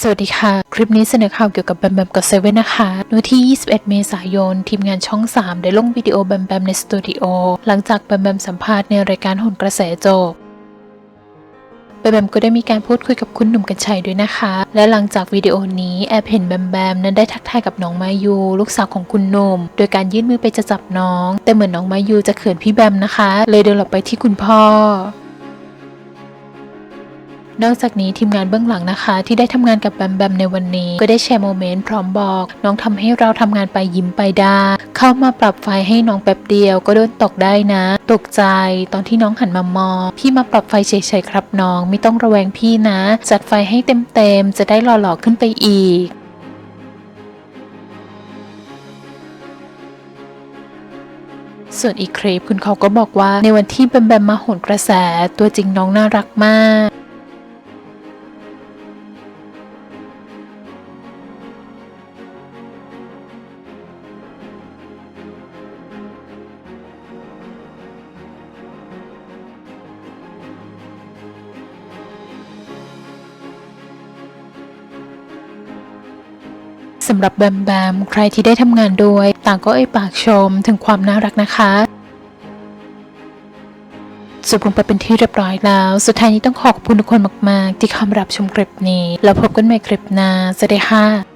สวัสดีค่ะ คลิปนี้เสนอข่าวเกี่ยวกับแบมแบมกับเซเว่นนะคะในวันที่ 21 เมษายน ทีมงานช่อง 3 ได้ลงวิดีโอแบมแบมในสตูดิโอ หลังจากแบมแบมสัมภาษณ์ในรายการโหนกระแสจบแบมแบมก็ได้มีการพูดคุยกับคุณหนุ่มกัญชัยด้วยนะคะ และหลังจากวิดีโอนี้แอบเห็นแบมแบมนั้นได้ทักทายกับน้องมายูลูกสาวของคุณหนุ่มโดยการยื่นมือไปจะจับน้อง แต่เหมือนน้องมายูจะเขินพี่แบมนะคะ เลยเดินหลบไปที่คุณพ่อ นอกจากนี้ทีมงานเบื้องหลังนะคะ ที่ได้ทำงานกับแบมแบมในวันนี้ ก็ได้แชร์โมเมนต์พร้อมบอก น้องทำให้เราทำงานไปยิ้มไปได้ เข้ามาปรับไฟให้น้องแป๊บเดียวก็โดนตกได้นะ ตกใจตอนที่น้องหันมามองพี่มาปรับไฟเฉยๆครับน้อง ไม่ต้องระแวงพี่นะ จัดไฟให้เต็มๆจะได้หล่อๆขึ้นไปอีกส่วนอีกคลิปคุณเขาก็บอกว่าในวันที่แบมแบมมาโหนกระแสตัวจริงน้องน่ารักมาก สำหรับแบมแบมใครที่ได้ทำงานด้วยต่างก็เอ่ยปากชมถึงความน่ารักนะคะจบลงไปเป็นที่เรียบร้อยแล้ว สุดท้ายนี้ต้องขอขอบคุณทุกคนมาก ๆ ที่เข้ามารับชมคลิปนี้ แล้วพบกันใหม่คลิปหน้าสวัสดีค่ะ